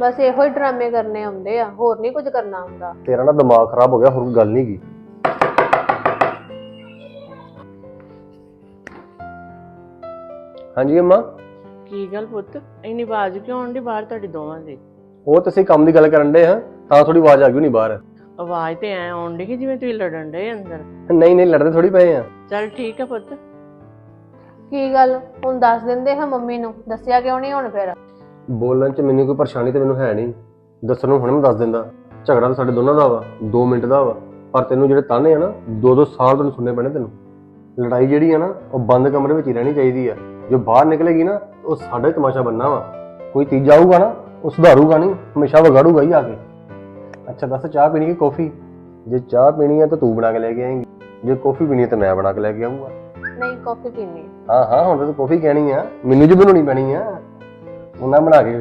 ਬਸ ਇਹੋ ਹੀ ਡਰਾਮੇ ਕਰਨੇ ਆਉਂਦੇ ਆ ਹੋਰ ਨਹੀਂ ਕੁਝ ਕਰਨਾ ਹੁੰਦਾ ਤੇਰਾ ਨਾ ਦਿਮਾਗ ਖਰਾਬ ਹੋ ਗਿਆ ਹੋਰ ਕੋਈ ਗੱਲ ਨਹੀਂ ਕੀ ਹਾਂਜੀ ਅੰਮਾ? ਕੀ ਗੱਲ ਪੁੱਤ? ਇੰਨੀ ਆਵਾਜ਼ ਕਿਉਂ ਆਉਂਦੀ ਬਾਹਰ ਤੁਹਾਡੀ ਦੋਵਾਂ ਦੀ? ਉਹ ਤੁਸੀਂ ਕੰਮ ਦੀ ਗੱਲ ਕਰਨ ਦੇ ਹਾਂ ਤਾਂ ਥੋੜੀ ਆਵਾਜ਼ ਆ ਗਈ ਨਹੀਂ ਬਾਹਰ। ਆਵਾਜ਼ ਤੇ ਐ ਆਉਂਦੀ ਕਿ ਜਿਵੇਂ ਤੁਸੀਂ ਲੜਨ ਡਏ ਅੰਦਰ? ਨਹੀਂ ਨਹੀਂ ਲੜਦੇ ਥੋੜੀ ਪਏ ਆ। ਚੱਲ ਠੀਕ ਹੈ ਪੁੱਤ। ਕੀ ਗੱਲ? ਹੁਣ ਦੱਸ ਦਿੰਦੇ ਹਾਂ ਮੰਮੀ ਨੂੰ। ਦੱਸਿਆ ਕਿਉਂ ਨਹੀਂ ਹੁਣ ਫਿਰ? ਬੋਲਣ ਚ ਮੈਨੂੰ ਕੋਈ ਪਰੇਸ਼ਾਨੀ ਤੇ ਮੈਨੂੰ ਹੈ ਨਹੀਂ। ਦੱਸਣ ਨੂੰ ਹੁਣ ਮੈਂ ਦੱਸ ਦਿੰਦਾ। ਝਗੜਾ ਤਾਂ ਸਾਡੇ ਦੋਨਾਂ ਦਾ ਵਾ 2 ਮਿੰਟ ਦਾ ਵਾ। ਪਰ ਤੈਨੂੰ ਜਿਹੜੇ ਤਾਨੇ ਆ ਨਾ 2-2 ਸਾਲ ਤੈਨੂੰ ਸੁਣਨੇ ਪੈਣੇ ਤੈਨੂੰ। ਲੜਾਈ ਜਿਹੜੀ ਆ ਨਾ ਉਹ ਬੰਦ ਕਮਰੇ ਵਿੱਚ ਹੀ ਰਹਿਣੀ ਚਾਹੀਦੀ ਆ। ਜੋ ਬਾਹਰ ਨਿਕਲੇਗੀ ਨਾ ਉਹ ਸਾਡਾ ਹੀ ਤਮਾਸ਼ਾ ਬੰਨਾ ਵਾ। ਕੋਈ ਤੀਜਾ ਆਊਗਾ ਨਾ ਉਹ ਸੁਧਾਰੂਗਾ ਨਹੀਂ ਹਮੇਸ਼ਾ ਵਿਗਾੜੂਗਾ ਹੀ ਆ ਕੇ। ਅੱਛਾ ਦੱਸ ਚਾਹ ਪੀਣੀ ਕਿ ਕੌਫੀ? ਜੇ ਚਾਹ ਪੀਣੀ ਹੈ ਤਾਂ ਤੂੰ ਬਣਾ ਕੇ ਲੈ ਕੇ ਆਏਂਗੀ। ਜੇ ਕੌਫੀ ਪੀਣੀ ਹੈ ਤਾਂ ਮੈਂ ਬਣਾ ਕੇ ਲੈ ਕੇ ਆਊਂਗਾ। ਨਹੀਂ ਕਾਫੀ ਪੀਣੀ ਹਾਂ ਹਾਂ ਹੁਣ ਤਾਂ ਤੂੰ ਕੌਫੀ ਕਹਿਣੀ ਆ। ਮੈਨੂੰ ਜੀ ਬਣਾਉਣੀ ਪੈਣੀ ਆ। ਉਹਨਾਂ ਬਣਾ ਕੇ